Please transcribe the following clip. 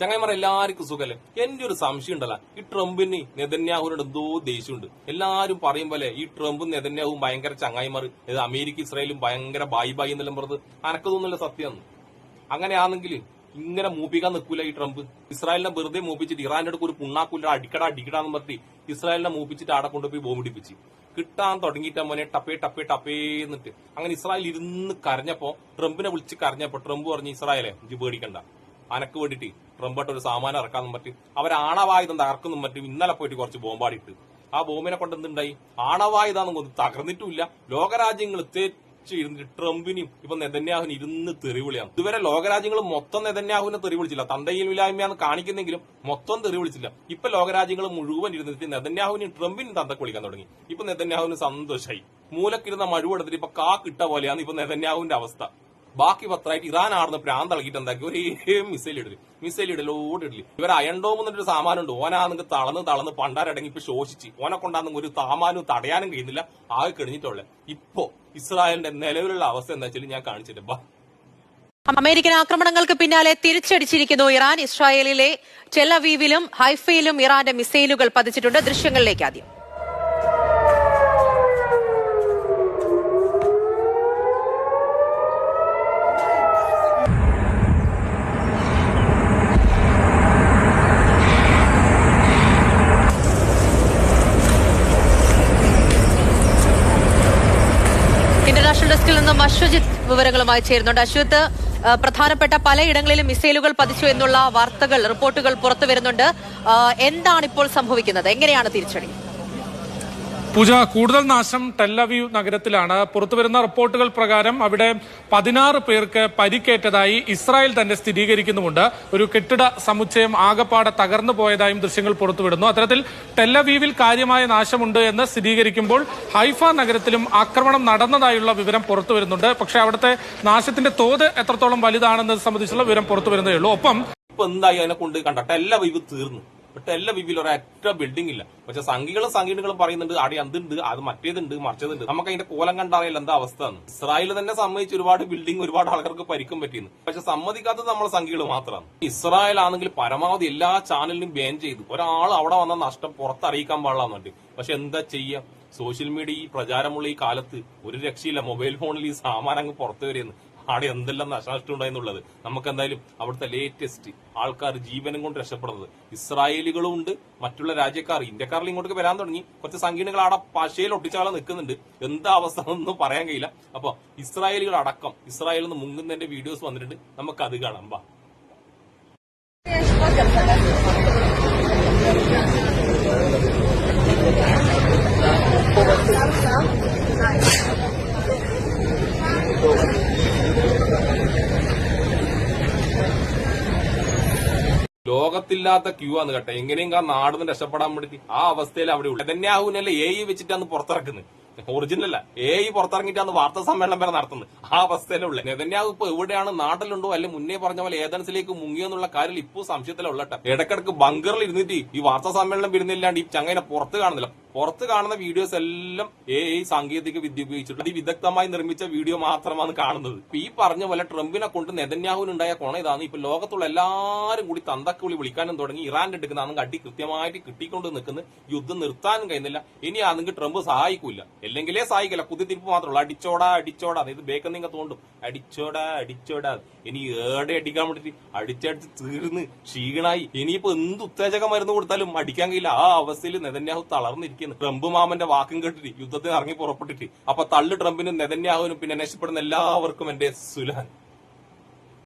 ചങ്ങായിമാർ എല്ലാവർക്കും സുഖല്ലേ? എന്റെ ഒരു സംശയം ഉണ്ടല്ല. ഈ ട്രംപിന് നെതന്യാഹുവിനോട് എന്തോ ദേഷ്യമുണ്ട്. എല്ലാവരും പറയും പോലെ ഈ ട്രംപും നെതന്യാഹുവും ഭയങ്കര ചങ്ങായിമാർ. അമേരിക്ക ഇസ്രായേലും ഭയങ്കര ബായി ബായി എന്നെല്ലാം പറഞ്ഞത്. അനക്ക് സത്യമാണ് സത്യം? അങ്ങനെയാണെങ്കിൽ ഇങ്ങനെ മൂപ്പിക്കാൻ നിൽക്കൂല ഈ ട്രംപ്. ഇസ്രായേലിനെ വെറുതെ മൂപ്പിച്ചിട്ട് ഇറാന്റെ അടുത്ത് ഒരു പുണ്ണാക്കൂല അടിക്കട അടിക്കടാന്ന് പറഞ്ഞിട്ട് ഇസ്രായേലിനെ മൂപ്പിച്ചിട്ട് ആടെ കൊണ്ടുപോയി ബോംബിടിപ്പിച്ച്. കിട്ടാൻ തുടങ്ങിയിട്ട് മോനെ ടപ്പേ ടപ്പേ ടപ്പേ എന്നിട്ട്. അങ്ങനെ ഇസ്രായേൽ ഇരുന്ന് കരഞ്ഞപ്പോ ട്രംപിനെ വിളിച്ച് കരഞ്ഞപ്പോ ട്രംപ് പറഞ്ഞു ഇസ്രായേലെ ഇജ്ജ് പേടിക്കണ്ട. അനക്ക് വേണ്ടിട്ട് ട്രംപട്ട് ഒരു സാമാനം ഇറക്കാന്നും പറ്റും. അവർ ആണവായുധം തകർക്കുന്നും ഇന്നലെ പോയിട്ട് കുറച്ച് ബോംബാടിയിട്ട്. ആ ബോംബിനെ കൊണ്ട് എന്തുണ്ടായി? ആണവായുധാന്നും കൊണ്ട് തകർന്നിട്ടില്ല ലോകരാജ്യങ്ങൾ തെച്ച് ഇരുന്നിട്ട് ട്രംപിനും ഇപ്പൊ നെതന്യാഹുവിന് ഇരുന്ന് തെറിവിളിയാണ്. ഇതുവരെ ലോകരാജ്യങ്ങൾ മൊത്തം നെതന്യാഹുവിനെ തെറിവിളിച്ചില്ല. വിളിച്ചില്ല തന്തയില്ലായ്മയാന്ന് കാണിക്കുന്നെങ്കിലും മൊത്തം തെറിവിളിച്ചില്ല. ഇപ്പൊ ലോകരാജ്യങ്ങൾ മുഴുവൻ ഇരുന്നിട്ട് നെതന്യാഹുവിനും ട്രംപിനും തന്തക്ക് വിളിക്കാൻ തുടങ്ങി. ഇപ്പൊ നെതന്യാഹുവിന് സന്തോഷമായി മൂലക്കിരുന്ന മഴുവെടുത്തിട്ട് ഇപ്പൊ കാ കിട്ട പോലെയാണ് ഇപ്പൊ നെതന്യാഹുവിന്റെ അവസ്ഥ. ബാക്കി പത്രമായിട്ട് ഇറാൻ ആടുന്ന പ്രാന്ത് ഇളകിയിട്ട് എന്താക്കി? ഒരു മിസൈൽ ഇടൽ. മിസൈൽ ഇടലോട് ഇടൽ. ഇവർ അയൺഡോം ഉണ്ട് സാമാനുണ്ട്. ഓനാണെങ്കിൽ തളന്ന് തളന്ന് പണ്ടാരടങ്ങി ഇപ്പൊ ശോഷിച്ച്. ഓനെ കൊണ്ടാന്ന് ഒരു താമാനും തടയാനും കഴിയുന്നില്ല. ആകെ കഴിഞ്ഞിട്ടുള്ള ഇപ്പോ ഇസ്രായേലിന്റെ നിലവിലുള്ള അവസ്ഥ എന്താ വെച്ചാൽ ഞാൻ കാണിച്ചിട്ട് ബാ. അമേരിക്കൻ ആക്രമണങ്ങൾക്ക് പിന്നാലെ തിരിച്ചടിച്ചിരിക്കുന്നു ഇറാൻ. ഇസ്രായേലിലെ ചെലവീവിലും ഹൈഫയിലും ഇറാന്റെ മിസൈലുകൾ പതിച്ചിട്ടുണ്ട്. ദൃശ്യങ്ങളിലേക്ക് ആദ്യം. നിന്നും അശ്വജിത്ത് വിവരങ്ങളുമായി ചേരുന്നുണ്ട്. അശ്വത്ത് ആ, പ്രധാനപ്പെട്ട പലയിടങ്ങളിലും മിസൈലുകൾ പതിച്ചു എന്നുള്ള വാർത്തകൾ റിപ്പോർട്ടുകൾ പുറത്തു വരുന്നുണ്ട്. എന്താണ് ഇപ്പോൾ സംഭവിക്കുന്നത്? എങ്ങനെയാണ് തിരിച്ചടി? പൂജ കൂടുതൽ നാശം ടെല്ലവ്യൂ നഗരത്തിലാണ്. പുറത്തുവരുന്ന റിപ്പോർട്ടുകൾ പ്രകാരം അവിടെ പതിനാറ് പേർക്ക് പരിക്കേറ്റതായി ഇസ്രായേൽ തന്നെ സ്ഥിരീകരിക്കുന്നുമുണ്ട്. ഒരു കെട്ടിട സമുച്ചയം ആകപ്പാടെ തകർന്നു പോയതായും ദൃശ്യങ്ങൾ പുറത്തുവിടുന്നു. അത്തരത്തിൽ ടെല്ലവീവിൽ കാര്യമായ നാശമുണ്ട് എന്ന് സ്ഥിരീകരിക്കുമ്പോൾ ഹൈഫ നഗരത്തിലും ആക്രമണം നടന്നതായുള്ള വിവരം പുറത്തുവരുന്നുണ്ട്. പക്ഷേ അവിടുത്തെ നാശത്തിന്റെ തോത് എത്രത്തോളം വലുതാണെന്നത് സംബന്ധിച്ചുള്ള വിവരം പുറത്തുവരുന്നേ ഉള്ളൂ. ഒപ്പം ഇപ്പൊ എന്തായി അതിനെ കൊണ്ട് കണ്ടട്ടെ എല്ലാ തീർന്നു. എല്ലാ വിവിൽ ഒരൊറ്റ ബിൽഡിംഗ് ഇല്ല. പക്ഷെ സംഘികളും സംഘടനകളും പറയുന്നുണ്ട് അവിടെ എന്തുണ്ട് അത് മറ്റേതുണ്ട് മറിച്ചതുണ്ട്. നമുക്ക് അതിന്റെ കോലം കണ്ടറിയില്ല എന്താ അവസ്ഥ ഇസ്രായേൽ തന്നെ സംബന്ധിച്ച് ഒരുപാട് ബിൽഡിംഗ് ഒരുപാട് ആൾക്കാർക്ക് പരിക്കും പറ്റിയെന്ന്. പക്ഷെ സമ്മതിക്കാത്തത് നമ്മൾ സംഘികൾ മാത്രമാണ്. ഇസ്രായേൽ ആണെങ്കിൽ പരമാവധി എല്ലാ ചാനലിനും ബാൻ ചെയ്തു. ഒരാൾ അവിടെ വന്ന നഷ്ടം പുറത്തറിയിക്കാൻ പാടില്ലാന്നുണ്ട് പക്ഷെ എന്താ ചെയ്യാ? സോഷ്യൽ മീഡിയ ഈ പ്രചാരമുള്ള ഈ കാലത്ത് ഒരു രക്ഷയില്ല. മൊബൈൽ ഫോണിൽ ഈ സാമാനം അങ്ങ് പുറത്തു വരുന്നു അവിടെ എന്തെല്ലാം നാശനഷ്ടം ഉണ്ടായെന്നുള്ളത് നമുക്ക് എന്തായാലും അവിടുത്തെ ലേറ്റസ്റ്റ് ആൾക്കാർ ജീവനും കൊണ്ട് രക്ഷപ്പെടുന്നത്. ഇസ്രായേലുകളും ഉണ്ട് മറ്റുള്ള രാജ്യക്കാർ ഇന്ത്യക്കാരിൽ ഇങ്ങോട്ടേക്ക് വരാൻ തുടങ്ങി. കുറച്ച് സംഘടനകൾ അവിടെ പശയിൽ ഒട്ടിച്ചാളെ നിൽക്കുന്നുണ്ട്. എന്താ അവസ്ഥ ഒന്നും പറയാൻ കഴിയില്ല. അപ്പൊ ഇസ്രായേലുകൾ അടക്കം ഇസ്രായേലിൽ നിന്ന് മുങ്ങുന്നതിന്റെ വീഡിയോസ് വന്നിട്ടുണ്ട്. നമുക്ക് അത് കാണാം. ബാ ലോകത്തില്ലാത്ത ക്യൂ ആണ് കേട്ടോ. എങ്ങനെയും നാടിന്ന് രക്ഷപ്പെടാൻ വേണ്ടി ആ അവസ്ഥയിൽ അവിടെ ഉള്ളു. നെതന്യാഹുവിനല്ലേ എ ഇ വെച്ചിട്ടാണ് പുറത്തിറക്കുന്നത്. ഒറിജിനൽ അല്ല എ ഇ പുറത്തിറങ്ങിയിട്ടാണ് വാർത്താ സമ്മേളനം വരെ നടത്തുന്നത്. ആ അവസ്ഥയിലുള്ള നെതന്യാഹു ഇപ്പൊ എവിടെയാണ്? നാട്ടിലുണ്ടോ? അല്ലെ മുന്നേ പറഞ്ഞ പോലെ ഏതൻസിലേക്ക് മുങ്ങിയെന്നുള്ള കാര്യം ഇപ്പോൾ സംശയത്തിലുള്ള ഇടക്കിടക്ക് ബങ്കറിൽ ഇരുന്നിട്ട് ഈ വാർത്താ സമ്മേളനം വരുന്നില്ലാണ്ട് ഈ ചങ്ങനെ പുറത്ത് കാണുന്നില്ല. പുറത്ത് കാണുന്ന വീഡിയോസ് എല്ലാം എ ഐ സാങ്കേതിക വിദ്യ ഉപയോഗിച്ചിട്ട് അതിവിദഗ്ധമായി നിർമ്മിച്ച വീഡിയോ മാത്രമാണ് കാണുന്നത്. ഈ പറഞ്ഞ പോലെ ട്രംപിനെ കൊണ്ട് നെതന്യാഹുവിനുണ്ടായ കൊണ ഇതാണ്. ഇപ്പൊ ലോകത്തുള്ള എല്ലാവരും കൂടി തന്തക്കുളി വിളിക്കാനും തുടങ്ങി. ഇറാന്റെ എടുക്കുന്ന ആണെങ്കിൽ അടി കൃത്യമായിട്ട് കിട്ടിക്കൊണ്ട് നിൽക്കുന്ന. യുദ്ധം നിർത്താനും കഴിയുന്നില്ല. ഇനി ആണെങ്കിൽ ട്രംപ് സഹായിക്കൂല. അല്ലെങ്കിലേ സഹായിക്കില്ല. കുത്തിത്തിരിപ്പ് മാത്രമല്ല അടിച്ചോടാ അടിച്ചോടാ. അതായത് ബേക്കൻ നിങ്ങൾ തോണ്ടും. അടിച്ചോടാ അടിച്ചോടാ. ഇനി ഏടെ അടിക്കാൻ വേണ്ടിട്ട്? അടിച്ചടിച്ച് തീർന്ന് ക്ഷീണായി. ഇനിയിപ്പോ എന്ത് ഉത്തേജക മരുന്ന് കൊടുത്താലും അടിക്കാൻ കഴിയില്ല. ആ അവസ്ഥയിൽ നെതന്യാഹു തളർന്നിരിക്കുന്നു ട്രംപ് മാമന്റെ വാക്കും കേട്ടിട്ട് യുദ്ധത്തിന് ഇറങ്ങി പുറപ്പെട്ടിട്ട്. അപ്പൊ തള്ളു ട്രംപിനും നെതന്യാഹുവിനും പിന്നെ അന്വേഷിക്കപ്പെടുന്ന എല്ലാവർക്കും എന്റെ സുലാൻ